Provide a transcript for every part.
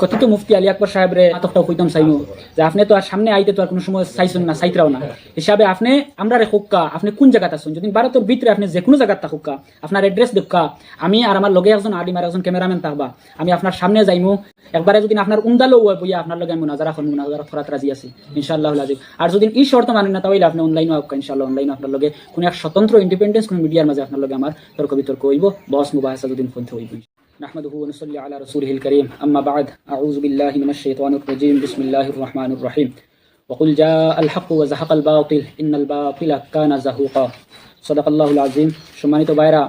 কথিত মুফতি আলী আকবর সাহেবরে আতকটাও কইতাম চাইমু? যে আপনি তো আর সামনে আইতে তো আর কোনো সময় চাইছেন না, চাইতরাও না। হিসাবে আপনি আমরা রে হুক্কা, আপনি কোন জায়গাতে আছেন? যদি ভারতের ভিতরে আপনি যে কোনো জায়গাতে থাকুকা আপনার এড্রেস দেখা আমি আর আমার লগে একজন আলিম আর একজন ক্যামেরাম্যান থাকবা, আমি আপনার সামনে যাইমু। একবারে যদি আপনার উন্দালো বইয়া আপনার লগে আমি মুনাজারা করব মুনাজারা করাত রাজি আছি, ইনশাআল্লাহ আজিম আর যদি এই শর্ত মানেন না, তাহলে আপনি অনলাইনে হোক ইনশাআল্লাহ অনলাইনে আপনার লগে কোনো এক স্বতন্ত্র ইন্ডিপেন্ডেন্স কোনো মিডিয়ার মাঝে আপনার লগে আমার তর্ক বিতর্ক হইব। বস মুবাহাসা যদি ফোন হইব। نحمده ونصلي على رسوله الكريم أما بعد أعوذ بالله من الشيطان الرجيم بسم الله الرحمن الرحيم وقل جاء الحق وزهق الباطل إن الباطل كان زهوقا صدق الله العظيم সম্মানিত ভাইরা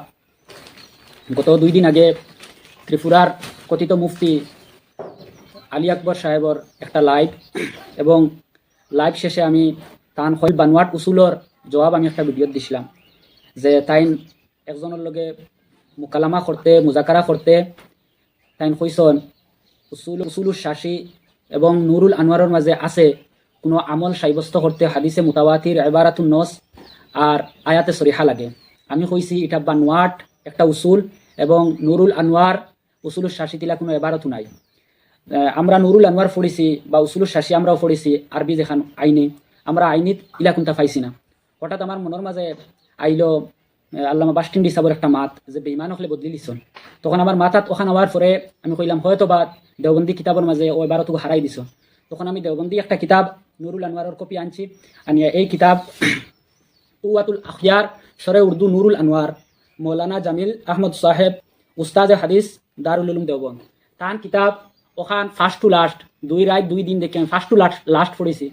গত দুই দিন আগে ত্রিপুরার কথিত মুফতি আলী আকবর সাহেবর একটা লাইভ এবং লাইভ শেষে আমি তান হল বানোয়াট উসুলর জবাব আমি একটা ভিডিও দিছিলাম যে তাইন একজনের লগে মোকালামা করতে, মুজাকারা করতে, তাইন কইসন উসুল উসুলুর শাসী এবং নুরুল আনোয়ারের মাঝে আছে কোনো আমল সাব্যস্ত করতে হাদিসে মুতাওয়াতির এবারাতুন নস আর আয়াতে সরিহা লাগে। আমি কইছি এটা বানোয়াট একটা উসুল এবং নুরুল আনোয়ার উসুলুর শাসী তিলা কোনো এবারতও নাই। আমরা নুরুল আনোয়ার পড়েছি বা উসুলুর শাসী আমরাও পড়েছি, আরবি যেখান আইনে, আমরা আইনিত ইলা কোনটা পাইছি না। হঠাৎ আমার মনের মাঝে আইলো আল্লামা বাস্টিন্ডি সাবর একটা মাত, যে বেইমান হলে বদলি লিছন। তখন আমার মাথাত ওখান হওয়ার পরে আমি কইলাম, হয়তো বা দেওবন্দি কিতাবের মাঝে ওই বারোটুকু হারাই দিছ। তখন আমি দেওবন্দি একটা কিতাব নুরুল আনোয়ারের কপি আনছি। আনি এই কিতাব কুয়াতুল আখিয়ার সরে উর্দু নুরুল আনোয়ার মৌলানা জামিল আহমদ সাহেব উস্তাদ হাদিস দারুল উলুম দেওবন্দ। তান কিতাব ওখান ফার্স্ট টু লাস্ট দুই রাত দুই দিন দেখি আমি ফার্স্ট টু লাস্ট লাস্ট পড়েছি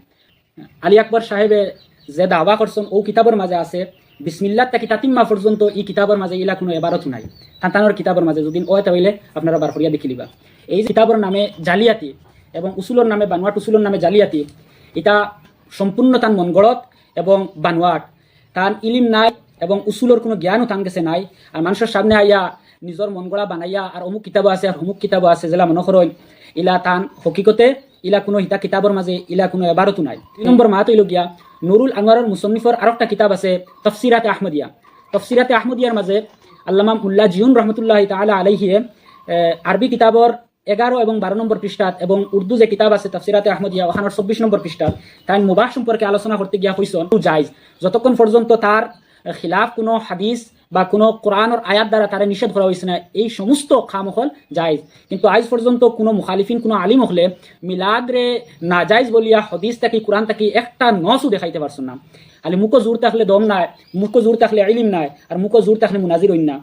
আলী আকবর সাহেবে যে দাবা করছেন ও কিতাবের মাঝে আছে বিসমিল্লাহ তাকি তাতিম্মা পর্যন্ত এই কিতাবের মাঝে ইলা কোনো এবারতো নাই। তান্তানোর কিতাবের মাঝে যদি ওই তাহলে আপনারা বার করিয়া দেখি লিবা এই কিতাবের নামে জালিয়াতি এবং উসুলোর নামে বানোয়াট উসুলোর নামে জালিয়াতি এটা সম্পূর্ণ তান মনগড়ত এবং বানোয়াট তান ইলিম নাই এবং উসুলোর কোনো জ্ঞানও তান গেছে নাই। আর মানুষের সামনে আইয়া নিজের মন গড়া বানাইয়া, আর অমুক কিতাব আছে, আর অমুক কিতাব আছে যেলা মনে করই ইলা তান হকিকতে ইলা কোনো হিতা কিতাবর মাঝে ইলা কোনো এবারতো নাই। দুই নম্বর মাত হইল গিয়া নুরুল আনোয়ারের মুসন্নিফর আর একটা কিতাব আছে তফসিরাতে আহমদিয়া। তফসিরাতে আহমদিয়ার মাঝে আল্লামা মুল্লা জিউন রহমতুল্লাহ তালা আলাইহিয়ে আরবি কিতাবর এগারো এবং বারো নম্বর পৃষ্ঠাত এবং উর্দু যে কিতাব আছে তফসিরাতে আহমদিয়া ওখানোর চব্বিশ নম্বর পৃষ্ঠাত তাই মুবাহ সম্পর্কে আলোচনা করতে গিয়া হইসন জায়জ যতক্ষণ পর্যন্ত তার খিলাফ কোনো হাদিস বা কোনো কোরআনের আয়াত দ্বারা তারা নিষেধ করা হয়েছে না, এই সমস্ত খামখল জায়জ। কিন্তু আজ পর্যন্ত কোনো মুখালিফিন, কোনো আলিম হলে মিলাদ রে না জায়জ বলিয়া হদিস থাকি, কোরআন থাকি, একটা নসও দেখাইতে পারছ না। আলি মুখো জোর থাকলে দম নাই মুখো জোর থাকলে ইলিম নাই, আর মুখো জোর থাকলে মুনাজির হইন না।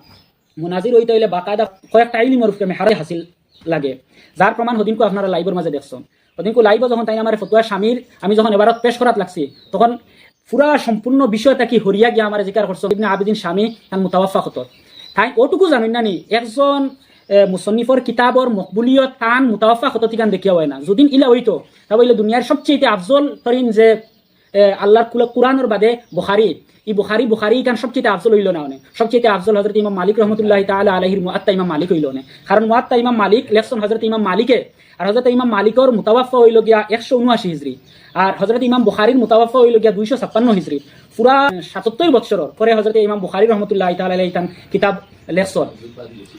মুনাজির হইতে হইলে বাকায়দা কয়েকটা ইলিমর উপরে হারে হাসিল লাগে। যার প্রমাণ হদিনকো আপনারা লাইভের মাঝে দেখছেন। হদিনকো লাইভে যখন তাই আমার ফতুয়া স্বামীর, আমি যখন এবারত পেশ করাত লাগছি, তখন পুরা সম্পূর্ণ বিষয়টা কি হরিয়া গিয়া আমার জিকার করছ ইবনে আবেদিন স্বামী তান মুতাওয়াফা হত তাই ওটুকু জানি না নি একজন মুসন্নিফর কিতাবর মকবুলিয়ত তান মুতাওয়াফা হতো ঠিকান দেখিয়া হয় না। যদিন ইলা হইতো, তা বইলে দুনিয়ার সবচেয়ে আফজল তরিন যে আল্লাহর কুল কোরআনের বাদে বুখারি ই বুখারি বুখারি ইখান সবচেয়ে আফজল হইল না সবচেয়ে আফজল হজরত ইমাম মালিক রহমতুল্লাহ তাহলে আলহির মুআত্তা ইমাম মালিক হইল কারণ মুআত্তা ইমাম মালিক লেখছেন হজরত ইমাম মালিকে আর হজরত ইমাম মালিকর মুতাবাফা হইল গিয়া একশো উনআশি হিজরি, আর হজরত ইমাম বুখারির মুতাবাফা হইল গিয়া দুইশো ছাপ্পান্ন হিজরি। পুরা সাতাত্তর বছরের পরে হজরত ইমাম বুখারি রহমতুল্লাহ তাহলে তান কিতাব লেখছেন।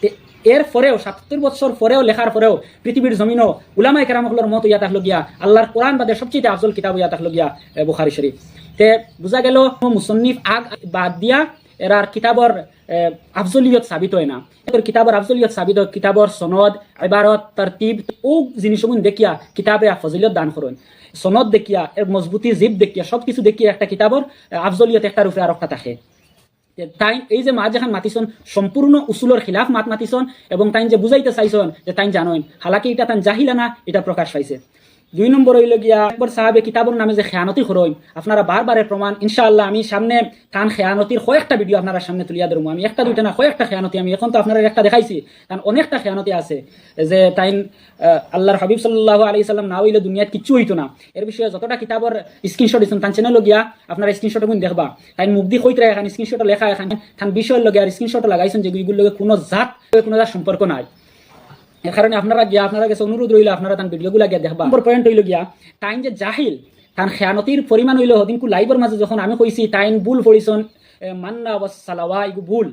তে- এর পরেও সাতাত্তর বছর পরেও, লেখার পরেও পৃথিবীর জমিনও উলামাই কেরামকলর মত ইয়া থাকল আল্লাহর কোরআন বাদে সবচেয়ে আফজল কিতাব ইয়া থাকল বুখারি শরীফ। তে বুঝা গেল, মুসন্নিফ আগ বাদ দিয়া এরার কিতাবর আফজলিয়ত সাবিত হয় না। কিতাবর আফজলিয়ত সাবিত কিতাবর সনদ, ইবারত, তরতিব, ও জিনিসসমূহ দেখিয়া কিতাবে ফজিলত দান করেন। সনদ দেখিয়া এর মজবুতি, জিব দেখিয়া সব কিছু দেখিয়া একটা কিতাবর আফজলিয়ত একটার উপরে আর একটা থাকে। তাই এই যে মা যেখান মাতিছন সম্পূর্ণ উসুলর খিলাফ মাত মাতিছন, এবং তাই যে বুঝাইতে চাইছন যে তাই জানোন হালাকি এটা তান জাহিলা না এটা প্রকাশ পাইছে। দুই নম্বর হইল গিয়া, একবার সাহাবে কিতাবর নামে যে খেয়ানতি খরইন আপনারা বারবারে প্রমাণ, ইনশাআল্লাহ আমি সামনে কান খেয়ানতির কয়েকটা ভিডিও আপনারা সামনে তুলিয়া ধরবো আমি একটা, দুইটা না, কয়েকটা খেয়ানতি আমি এখন তো আপনারা একটা দেখাইছি। কারণ অনেকটা খেয়ানতি আছে যে তাই আল্লাহর হাবিব সাল্লাহ আলি সাল্লাম না হইলে দুনিয়াত কিচ্ছু হইতো না। এর বিষয়ে যতটা কিতাবর স্ক্রিনশট দিচ্ছেন তান চ্যানেল গিয়া আপনারা স্ক্রিনশট গুণ দেখবা। তাই মুখ দি কইতে এখন স্ক্রিনশট লেখা এখন। তান বিষয়ের লগে আর স্ক্রিনশট লাগাইছেন যে এগুলোর লগে কোনো জাত কোনো জাত সম্পর্ক নাই। এর কারণে আপনারা গিয়া আপনারা কাছে অনুরোধ রইল আপনারা তান ভিডিওগুলো গিয়া দেখবা। নম্বর পয়েন্ট হইল গিয়া টাইম যে জাহিল তান খেয়ানতির পরিমাণ হইল হদিনকু লাইভের মাঝে যখন আমি কইছি টাইম ভুল পড়িছন মান্না মান্না ওয়াসালাওয়া ইগু ভুল।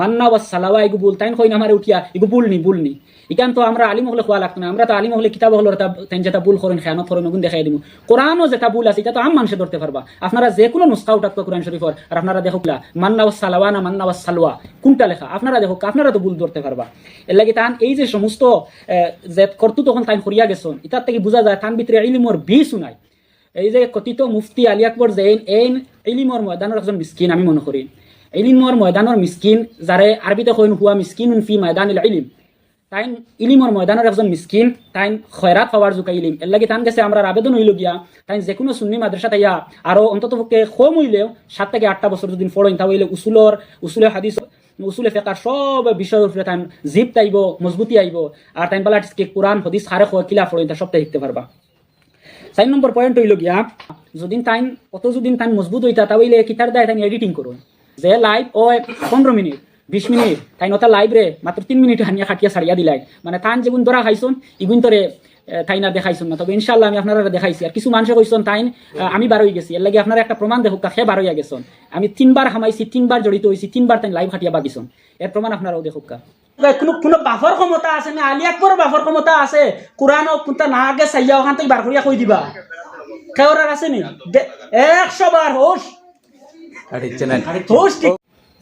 মান্না ওয়া সালাওয়া এগু বুল তাইন কইন আমারে উঠিয়া এগু বুলনি বুলনি ইকান তো আমরা আলিম হলে খোয়া লাগতো না, আমরা তো আলিম হলে কিতাব হলো তাইন যেটা বুল করেন, খেয়ানত করেন, ওগুন দেখাই দিব কোরআনও যেটা বুল আছে, এটা তো আম মানুষে ধরতে পারবা। আপনারা যে কোনো নুস্খা উঠাক কোরআন শরীফর, আর আপনারা দেখো মান্না ওয়া সালাওয়া না মান্না ওয়া সালোয়া কোনটা লেখা? আপনারা দেখো আপনারা তো ভুল ধরতে পারবা। এর লাগে তান, এই যে সমস্ত যে করতু তখন তাই করিয়া গেছন, ইতার থেকে বোঝা যায় তান ভিতরে ইলিমর বিষ নাই। এই যে কথিত মুফতি আলী আকবর জৈন এই ইলিমর ময়দানের একজন মিসকিন, আমি মনে করি। ইলিমর ময়দানের মিসকিন যারে আরবিতে কইন হুয়া মিসকিন ফি ময়দান ইলিম। তাইন ইলিমর ময়দানের একজন মিসকিন তাইন খয়রাত হওয়ার জুকা ইলিম। এর লাগে তান গেছে আমরা আবেদন হইল গিয়া তাইন যে কোনো সুন্নি মাদ্রাসা তাইয়া আরও অন্তত পক্ষে কম হইলেও সাত থেকে আটটা বছর যদি ফলোইন তা হইলে উসুলর উসুলে হাদিস উসুলে ফেকার সব বিষয়ের উপরে তাইন জিপ তাইব, মজবুতি আইব আর তাইন বালা কোরআন হদিস হারে কিলা ফলোইন তা সবটা শিখতে পারবা চার নম্বর পয়েন্ট হইল গিয়া যদিন টাইম কত যদিন টাইম মজবুত হইতা তাহলে কিতার দায় তাই এডিটিং করুন যে লাইভ ও পনেরো মিনিট বিশ মিনিট তাই নতা লাইভ রে মাত্র তিন মিনিট হানিয়া খাটিয়া সারিয়া দিলাই। মানে তান যেগুন ধরা খাইছুন ইগুন তোরে তাই না দেখাইছুন না তবে ইনশাল্লাহ আমি আপনারা দেখাইছি। আর কিছু মানুষে কইছন আহ, আমি বার হয়ে গেছি। এর লাগে আপনারা একটা প্রমাণ দেখুক সে বার হইয়া গেছন। আমি তিনবার হামাইছি তিনবার জড়িত হয়েছি তিনবার তাই লাইভ খাটিয়া বাগিছন। এর প্রমাণ আপনারাও দেখুক কোনো কোনো বাফর ক্ষমতা আছে না? আলি আকবর বাফর ক্ষমতা আছে। কোরআন কোনটা না আগে চাইয়া ওখান থেকে বার করিয়া কই দিবা। কেওরার আছে নি? একশো বার হোস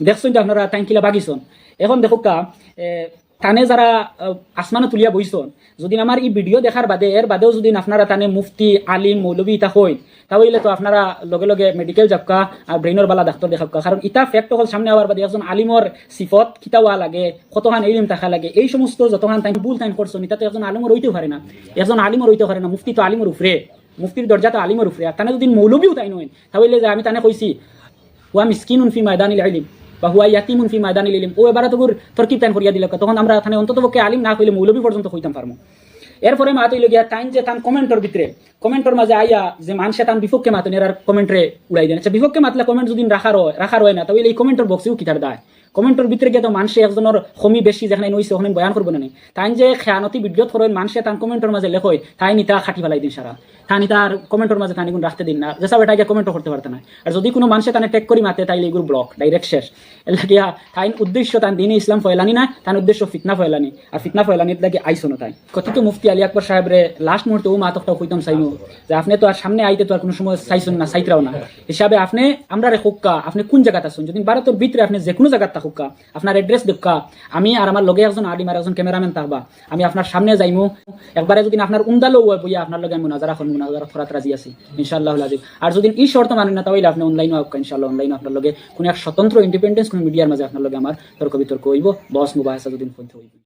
দেখছেন আপনারা টাইমকিলা বাগিছন। এখন দেখো তানে যারা আসমানে তুলিয়া বইছন যদি আমার এই ভিডিও দেখার বাদে এর বাদেও যদি আপনারা তানে মুফতি, আলিম, মৌলবী ইতা হই তাহলে তো আপনারা লগে লগে মেডিকেল যাবকা আর ব্রেইনের বালা ডাক্তার দেখাবকা। কারণ ইটা ফ্যাক্ট হল সামনে আবার বাদে, একজন আলিমর সিফত কিতাওয়া লাগে কতখান এলিম থাকা লাগে, এই সমস্ত যতখান টাইম ভুল টাইম করছেন ইটা তো একজন আলিমর হইতে পারে না। একজন আলিমর হইতে পারে না মুফতি তো আলিমর উপরে মুফতির দরজা তো আলিমর উপরে আর তানে যদি মৌলবীও তাই নয় তাহলে যে আমি তানে কইছি হুয়া মিসকিনুন ফি ময়দানিল আলিম বা হুয়া ইয়াতিমুন ফি ময়দানিল ইলম ও এবার তোর তরকিব টাইম করিয়া দিল তখন আমরা থানে অন্তত পক্ষে আলিম না হইলে মৌলবি পর্যন্ত হইতাম পারমু এরপরে মা তৈল গিয়া টাইম যে তান কমেন্টর ভিতরে কমেন্টর মাঝে আইয়া যে মানুষে তান বিপক্ষে মাতেন এর কমেন্টরে উড়াই দেন। আচ্ছা বিপক্ষে মাতলে কমেন্ট যদি রাখার হয় রাখার হয় না, তাহলে এই কমেন্টর বক্সেও কিতার দায়? কমেন্টর ভিতরে গিয়ে তো মানুষে একজনের খমি বেশি যেখানে নইছে, ওখানে বয়ান করব না তাই যে খেয়ানতি ভিডিও করেন মানুষে তান কমেন্টর মাঝে লেখই, তাই নিতা খাটি ফেলাই দিন সারা। তাই নিতা আর কমেন্টর মাঝে গুণ রাখতে দিন না। যেসব এটা গিয়ে কমেন্টও করতে পারতে না। আর যদি কোনো মানুষে তানে টেক করি মাতে, তাইলে এগুলো ব্লক ডাইরেক্ট শেষ। এর লাগিয়া তাই উদ্দেশ্য তান দিনে ইসলাম ফয়লানি না তার উদ্দেশ্য ফিতনা ফয়লানি। আর ফিতনা ফয়লানির লাগে না তাই কথিত মুফতি আলী আকবর সাহেবরে লাস্ট মুহূর্তে ও মাতকটা কইতাম চাইমু। যে আপনি তো আর সামনে আইতে তো আর কোনো সময় চাইছেন না চাইতরাও না। হিসাবে আপনি আমরা রে হোক্কা, আপনি কোন জায়গাতে আছেন? যদি ভারতের ভিতরে আপনি যে কোনো জায়গাতে থাকুকা আপনার অ্যাড্রেস দেখা আমি আর আমার লগে একজন আলিম আর একজন ক্যামেরাম্যান থাকবা, আমি আপনার সামনে যাইমু। একবারে যদি আপনার উন্দালো বইয়া আপনার লগে আমি মুনাজারা করব মুনাজারা ফরাত রাজি আছি ইনশাআল্লাহ আজিম আর যদি এই শর্ত মানেন না, তাহলে আপনি অনলাইনে হোক ইনশাআল্লাহ অনলাইনে আপনার লগে কোনো এক স্বতন্ত্র ইন্ডিপেন্ডেন্স কোনো মিডিয়ার মাঝে আপনার লগে আমার তর্ক বিতর্ক হইব। বস মুবাহাসা যদি হইব